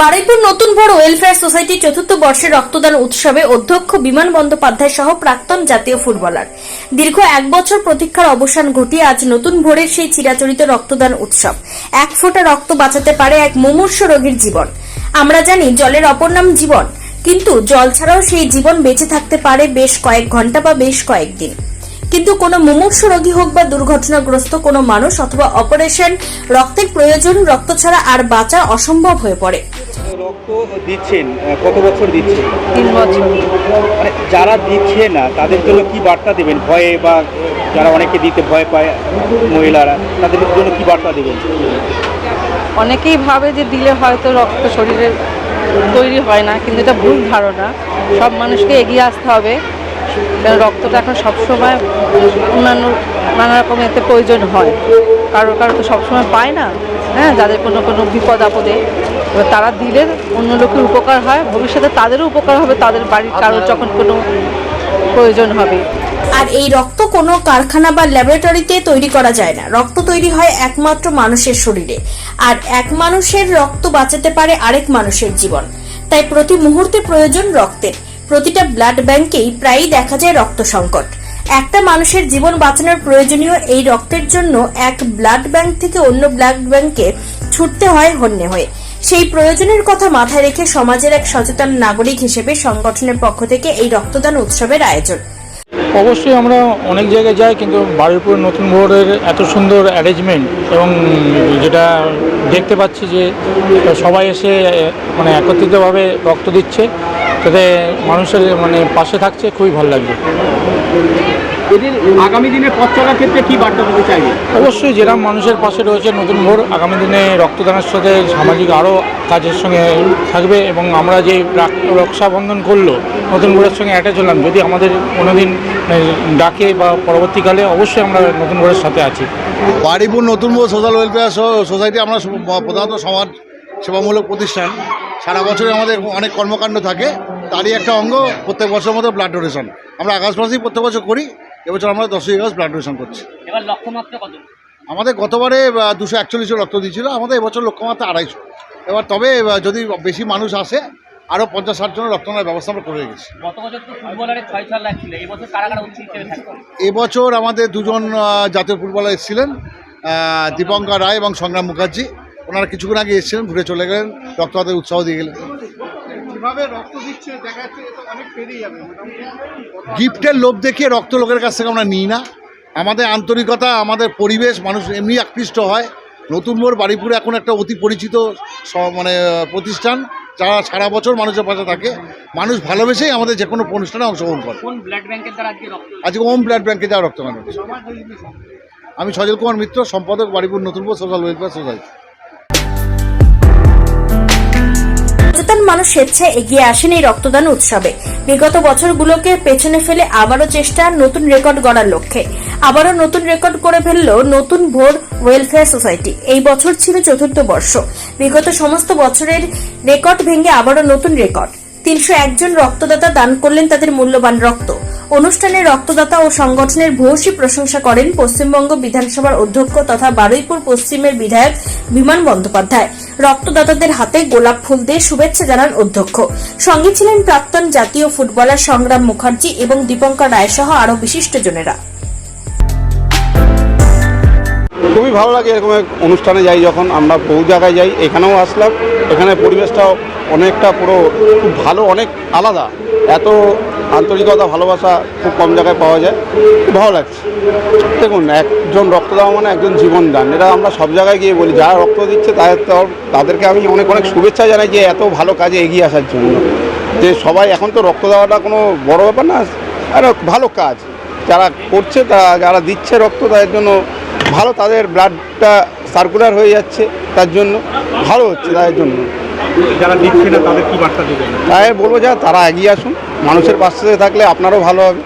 বারুইপুর নতুন ভোর welfare society চতুর্থ বর্ষের রক্তদান উৎসবে অধ্যক্ষ বিমান বন্দ্যোপাধ্যায় সহ প্রাক্তন জাতীয় ফুটবলার। দীর্ঘ এক বছর প্রতীক্ষার অবসান ঘটিয়ে আজ নতুন ভোরের সেই চিরাচরিত রক্তদান উৎসব। এক ফোঁটা রক্ত বাঁচাতে পারে এক মুমূর্ষ রোগীর জীবন। আমরা জানি জলের অপর নাম জীবন, কিন্তু জল ছাড়াও সেই জীবন বেঁচে থাকতে পারে বেশ কয়েক ঘণ্টা বা বেশ কয়েকদিন। কিন্তু কোনো মুমূর্ষ রোগী হোক বা দুর্ঘটনাগ্রস্ত কোনো মানুষ অথবা অপারেশন রক্তের প্রয়োজন রক্ত ছাড়া আর বাঁচা অসম্ভব হয়ে পড়ে। রক্ত দিচ্ছেন কত বছর দিচ্ছেন? তিন বছর। মানে যারা দিচ্ছে না তাদের জন্য কি বার্তা দেবেন? ভয়ে বা যারা অনেকে দিতে ভয় পায় মহিলারা তাদের জন্য কি বার্তা দেবেন? অনেকেই ভাবে যে দিলে হয়তো রক্ত শরীরে তৈরি হয় না কিন্তু এটা ভুল ধারণা। সব মানুষকে এগিয়ে আসতে হবে। কারণ রক্তটা এখন সবসময় অন্যান্য নানা রকম এতে প্রয়োজন হয়। কারও কারও তো সবসময় পায় না হ্যাঁ যাদের কোনো কোনো বিপদ আপদে। এবার তারা দিলে অন্য লোকের উপকার হয় ভবিষ্যতে তাদেরও উপকার হবে তাদের বাড়ির কারোর যখন কোনো প্রয়োজন হবে। আর এই রক্ত কোনো কারখানা বা ল্যাবরেটরিতে তৈরি করা যায় না। রক্ত তৈরি হয় একমাত্র মানুষের শরীরে। আর এক মানুষের রক্ত বাঁচাতে পারে আরেক মানুষের জীবন। তাই প্রতি মুহূর্তে প্রয়োজন রক্তের। প্রতিটা ব্লাড ব্যাংকেই প্রায়ই দেখা যায় রক্ত সংকট। একটা মানুষের জীবন বাঁচানোর প্রয়োজনীয় এই রক্তের জন্য এক ব্লাড ব্যাংক থেকে অন্য ব্লাড ব্যাংকে ছুটতে হয় হন্যে হয়ে। সেই প্রয়োজনের কথা মাথায় রেখে সমাজের এক সচেতন নাগরিক হিসেবে সংগঠনের পক্ষ থেকে এই রক্তদান উৎসবের আয়োজন। অবশ্যই আমরা অনেক জায়গায় যাই, কিন্তু বারুইপুর নতুন ভোরের এত সুন্দর অ্যারেঞ্জমেন্ট এবং যেটা দেখতে পাচ্ছি যে সবাই এসে মানে একত্রিতভাবে রক্ত দিচ্ছে। তাতে মানুষের মানে পাশে থাকছে খুবই ভালো লাগছে এদের আগামী দিনে পথ চলার ক্ষেত্রে কি বার্তা দিতে চাইবে? অবশ্যই যেরকম মানুষের পাশে রয়েছে নতুন ভোর আগামী দিনে রক্তদানের সাথে সামাজিক আরও কাজের সঙ্গে থাকবে এবং আমরা যে রাক- রক্ষাবন্ধন করল নতুন ভোরের সঙ্গে অ্যাটাচ হলাম যদি আমাদের কোনোদিন ডাকে বা পরবর্তীকালে অবশ্যই আমরা নতুন ভোরের সাথে আছি। বাড়িপুর নতুন ভোর সোশ্যাল ওয়েলফেয়ার সোসাইটি আমরা প্রধানত সমাজ সেবামূলক প্রতিষ্ঠান। সারা বছরে আমাদের অনেক কর্মকাণ্ড থাকে। তারই একটা অঙ্গ প্রত্যেক বছর মতো ব্লাড ডোনেশন আমরা আগস্ট মাসেই প্রত্যেক বছর করি এবছর আমরা দশই আগস্ট ব্লাড ডোনেশন করছি। এবার লক্ষ্যমাত্রা কত? আমাদের গতবারে দুশো একচল্লিশে রক্ত দিয়েছিল আমাদের এবছর লক্ষ্যমাত্রা আড়াইশো। এবার তবে যদি বেশি মানুষ আসে আরও পঞ্চাশ ষাট জনের রক্তদানের ব্যবস্থা আমরা করে রেখেছি। ছিল এবছর আমাদের দুজন জাতীয় ফুটবলার এসেছিলেন দীপঙ্কর রায় এবং সংগ্রাম মুখার্জি। ওনারা কিছুক্ষণ আগে এসেছিলেন ঘুরে চলে গেলেন রক্তদাতের উৎসাহ দিয়ে গেলেন। গিফটের লোভ দেখিয়ে রক্ত লোকের কাছ থেকে আমরা নিই না। আমাদের আন্তরিকতা আমাদের পরিবেশ মানুষ এমনি আকৃষ্ট হয়। নতুন মোড় বাড়িপুরে এখন একটা অতি পরিচিত মানে প্রতিষ্ঠান যারা সারা বছর মানুষের পাশে থাকে। মানুষ ভালোবেসেই আমাদের যে কোনো অনুষ্ঠানে অংশগ্রহণ করে। কোন ব্লাড ব্যাংকের দ্বারা আজকে ওম ব্লাড ব্যাংকে যাওয়া রক্তদান আমি সজল কুমার মিত্র সম্পাদক Baripur Natunpur social welfare society. সচেতন মানুষ স্বেচ্ছায় এগিয়ে আসেন এই রক্তদান উৎসবে। বিগত বছরগুলোকে পেছনে ফেলে আবারও চেষ্টা নতুন রেকর্ড গড়ার লক্ষ্যে। আবারও নতুন রেকর্ড করে ফেলল নতুন ভোর ওয়েলফেয়ার সোসাইটি। এই বছর ছিল চতুর্থ বর্ষ। বিগত সমস্ত বছরের রেকর্ড ভেঙে আবারও নতুন রেকর্ড। তিনশো একজন রক্তদাতা দান করলেন তাদের মূল্যবান রক্ত। অনুষ্ঠানে রক্তদাতা ও সংগঠনের ভূয়সী প্রশংসা করেন পশ্চিমবঙ্গ বিধানসভার অধ্যক্ষ তথা বারুইপুর পশ্চিমের বিধায়ক বিমান বন্দ্যোপাধ্যায়। রক্তদাতাদের হাতে গোলাপ ফুল দিয়ে শুভেচ্ছা জানান অধ্যক্ষ। সঙ্গে ছিলেন প্রাক্তন জাতীয় ফুটবলার সংগ্রাম মুখার্জি এবং দীপঙ্কর রায় সহ আরও বিশিষ্টজনেরা। খুবই ভালো লাগে এরকম অনুষ্ঠানে যাই যখন আমরা বহু জায়গায় যাই, এখানেও আসলাম। এখানে পরিবেশটাও অনেকটা পুরো খুব ভালো, অনেক আলাদা। এত আন্তরিকতা, ভালোবাসা খুব কম জায়গায় পাওয়া যায়। ভালো লাগছে। দেখুন, একজন রক্ত দেওয়া মানে একজন জীবন দান। এটা আমরা সব জায়গায় গিয়ে বলি, যারা রক্ত দিচ্ছে তাদের তাদেরকে আমি অনেক অনেক শুভেচ্ছা জানাই যে এত ভালো কাজে এগিয়ে আসার জন্য। যে সবাই এখন তো রক্ত দেওয়াটা কোনো বড় ব্যাপার না আর ভালো কাজ। যারা করছে তা যারা দিচ্ছে রক্ত, তাদের জন্য ভালো। তাদের ব্লাডটা সার্কুলার হয়ে যাচ্ছে, তার জন্য ভালো হচ্ছে তাদের জন্য। যারা দিচ্ছে না, তাদের কি বার্তা দেবেন? তাই বলব যা তারা এগিয়ে আসুন। মানুষের পাশে থাকলে আপনারও ভালো হবে।